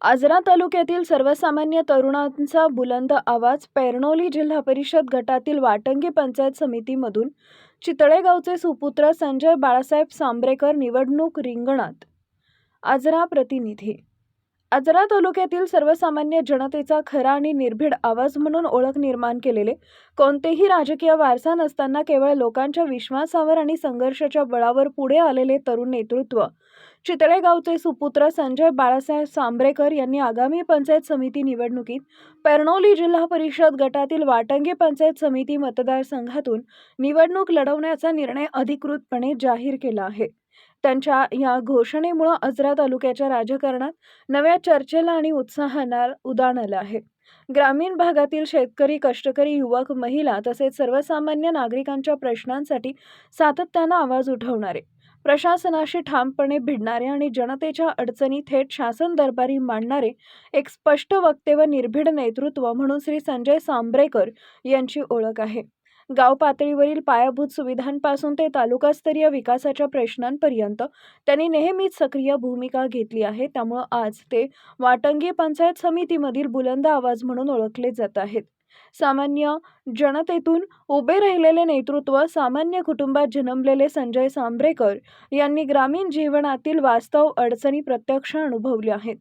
आजरा तालुक्यातील सर्वसामान्य तरुणांचा बुलंद आवाज पेर्णोली जिल्हा परिषद गटातील वाटंगी पंचायत समितीमधून चितळेगावचे सुपुत्र संजय बाळासाहेब सांब्रेकर निवडणूक रिंगणात. आजरा प्रतिनिधी आजरा तालुक्यातील सर्वसामान्य जनतेचा खरा आणि निर्भीड आवाज म्हणून ओळख निर्माण केलेले कोणतेही राजकीय वारसा नसताना केवळ लोकांच्या विश्वासावर आणि संघर्षाच्या बळावर पुढे आलेले तरुण नेतृत्व. चितळेगावचे सुपुत्र संजय बाळासाहेब सांबरेकर यांनी आगामी पंचायत समिती निवडणुकीत पेर्णोली जिल्हा परिषद गटातील वाटंगे पंचायत समिती मतदारसंघातून निवडणूक लढवण्याचा निर्णय अधिकृतपणे जाहीर केला आहे. त्यांच्या या घोषणेमुळं आजरा तालुक्याच्या राजकारणात नव्या चर्चेला आणि उत्साहाला उदाण आलं आहे. ग्रामीण भागातील शेतकरी कष्टकरी युवक महिला तसेच सर्वसामान्य नागरिकांच्या प्रश्नांसाठी सातत्यानं आवाज उठवणारे प्रशासनाशी ठामपणे भिडणारे आणि जनतेच्या अडचणी थेट शासन दरबारी मांडणारे एक स्पष्ट वक्ते व निर्भीड नेतृत्व म्हणून श्री संजय सांब्रेकर यांची ओळख आहे. गाव पातळीवरील पायाभूत सुविधांपासून ते तालुकास्तरीय विकासाच्या प्रश्नांपर्यंत त्यांनी नेहमीच सक्रिय भूमिका घेतली आहे. त्यामुळं आज ते वाटंगी पंचायत समितीमधील बुलंद आवाज म्हणून ओळखले जात आहेत. सामान्य जनतेतून उभे राहिलेले नेतृत्व सामान्य कुटुंबात जन्मलेले संजय सांभ्रेकर यांनी ग्रामीण जीवनातील वास्तव अडचणी प्रत्यक्ष अनुभवल्या आहेत.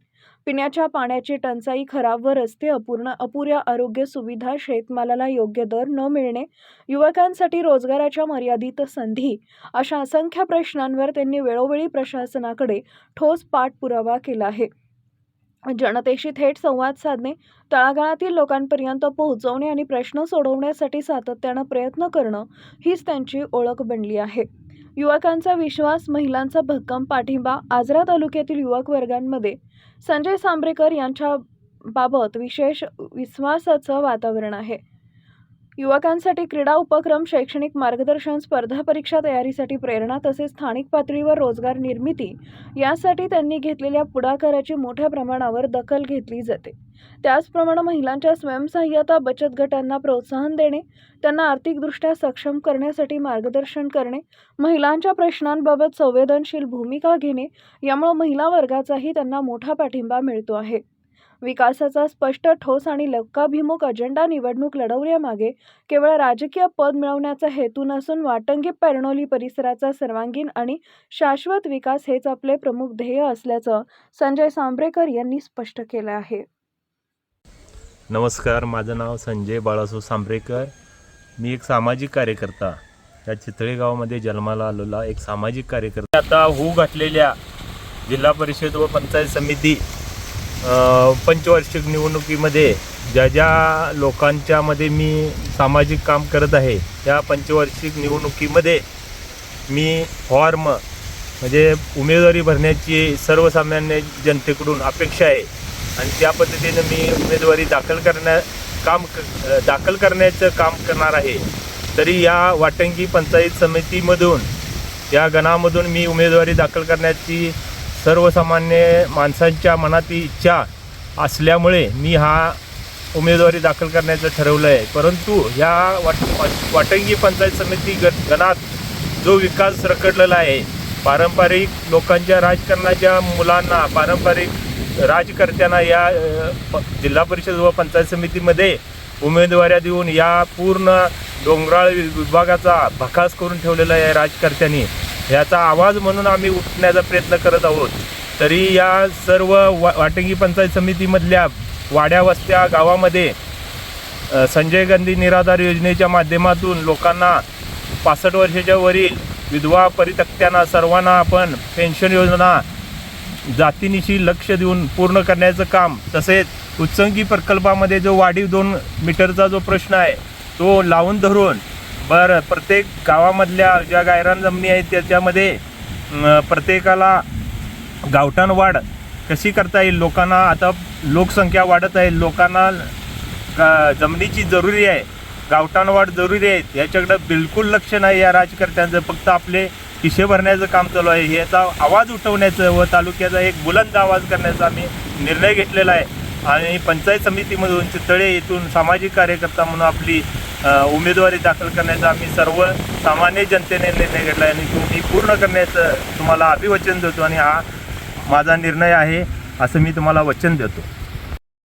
पिण्याच्या पाण्याची टंचाई खराब व रस्ते अपूर्ण अपुऱ्या आरोग्य सुविधा शेतमालाला योग्य दर न मिळणे युवकांसाठी रोजगाराच्या मर्यादित संधी अशा असंख्य प्रश्नांवर त्यांनी वेळोवेळी प्रशासनाकडे ठोस पाठपुरावा केला आहे. जनतेशी थेट संवाद साधणे तळागाळातील लोकांपर्यंत पोहोचवणे आणि प्रश्न सोडवण्यासाठी सातत्यानं प्रयत्न करणं हीच त्यांची ओळख बनली आहे. युवकांचा विश्वास महिलांचा भक्कम पाठिंबा आजरा तालुक्यातील युवक वर्गांमध्ये संजय सांब्रेकर यांच्या बाबत विशेष विश्वासाचं वातावरण आहे. युवकांसाठी क्रीडा उपक्रम शैक्षणिक मार्गदर्शन स्पर्धा परीक्षा तयारीसाठी प्रेरणा तसेच स्थानिक पातळीवर रोजगार निर्मिती यासाठी त्यांनी घेतलेल्या पुढाकाराची मोठ्या प्रमाणावर दखल घेतली जाते. त्याचप्रमाणे महिलांच्या स्वयंसहाय्यता बचत गटांना प्रोत्साहन देणे त्यांना आर्थिकदृष्ट्या सक्षम करण्यासाठी मार्गदर्शन करणे महिलांच्या प्रश्नांबाबत संवेदनशील भूमिका घेणे यामुळे महिला वर्गाचाही त्यांना मोठा पाठिंबा मिळतो आहे. विकासाचा स्पष्ट ठोस आणि लक्काभिमुख अजेंडा निवडणूक लढवण्यामागे केवळ राजकीय पद मिळवण्याचा हेतू नसून वाटंगी पेर्णोली परिसराचा सर्वांगीण आणि शाश्वत विकास हेच आपले प्रमुख ध्येय असल्याचं संजय सांबरेकर यांनी स्पष्ट केलं आहे. नमस्कार माझं नाव संजय बाळासो सांब्रेकर. मी एक सामाजिक कार्यकर्ता. या चितळेगावमध्ये जन्माला आलेला एक सामाजिक कार्यकर्ता. आता होऊ घातलेल्या जिल्हा परिषद व पंचायत समिती पंचवार्षिक निवडणुकीमध्ये ज्या ज्या लोकांच्यामध्ये मी सामाजिक काम करत आहे त्या पंचवार्षिक निवडणुकीमध्ये मी फॉर्म म्हणजे उमेदवारी भरण्याची सर्वसामान्य जनतेकडून अपेक्षा आहे. आणि त्या पद्धतीनं मी उमेदवारी दाखल करण्या काम क- दाखल करण्याचं काम करणार आहे. तरी या वाटंगी पंचायत समितीमधून या गणामधून मी उमेदवारी दाखल करण्याची सर्वसामान्य माणसांच्या मनात इच्छा असल्यामुळे मी हा उमेदवारी दाखल करण्याचं ठरवलं आहे परंतु ह्या वाट वाटंगी पंचायत समिती ग गणात जो विकास रखडलेला आहे पारंपरिक लोकांच्या राजकारणाच्या मुलांना पारंपरिक राजकर्त्यांना या प- जिल्हा परिषद व पंचायत समितीमध्ये उमेदवाऱ्या देऊन या पूर्ण डोंगराळ विभागाचा भकास करून ठेवलेला आहे राजकर्त्यांनी. याचा आवाज म्हणून आम्ही उठण्याचा प्रयत्न करत आहोत. तरी या सर्व वा वाटंगी पंचायत समितीमधल्या वाड्या वस्त्या गावामध्ये संजय गांधी निराधार योजनेच्या माध्यमातून लोकांना पासष्ट वर्षाच्या वरील विधवा परितक्त्यांना सर्वांना आपण पेन्शन योजना जातीनिशी लक्ष देऊन पूर्ण करण्याचं काम तसेच उच्चंगी प्रकल्पामध्ये जो वाढीव दोन मीटरचा जो प्रश्न आहे तो लावून धरून बरं प्रत्येक गावामधल्या ज्या गायरान जमिनी आहेत त्याच्यामध्ये प्रत्येकाला गावठाण वाढ कशी करता येईल? लोकांना आता लोकसंख्या वाढत आहे. लोकांना गा- जमिनीची जरुरी आहे. गावठाण वाढ जरुरी आहे. याच्याकडं बिलकुल लक्ष नाही या राजकर्त्यांचं. फक्त आपले खिशे भरण्याचं काम चालू आहे. याचा आवाज उठवण्याचं व तालुक्याचा एक बुलंद आवाज करण्याचा आम्ही निर्णय घेतलेला आहे. आणि पंचायत समितीमधून चितळे येथून सामाजिक कार्यकर्ता म्हणून आपली उमेदवारी दाखल करण्याचा आम्ही सर्व सामान्य जनतेने निर्णय घेतला आहे आणि तो मी पूर्ण करण्याचं तुम्हाला अभिवचन देतो आणि हा माझा निर्णय आहे असं मी तुम्हाला वचन देतो.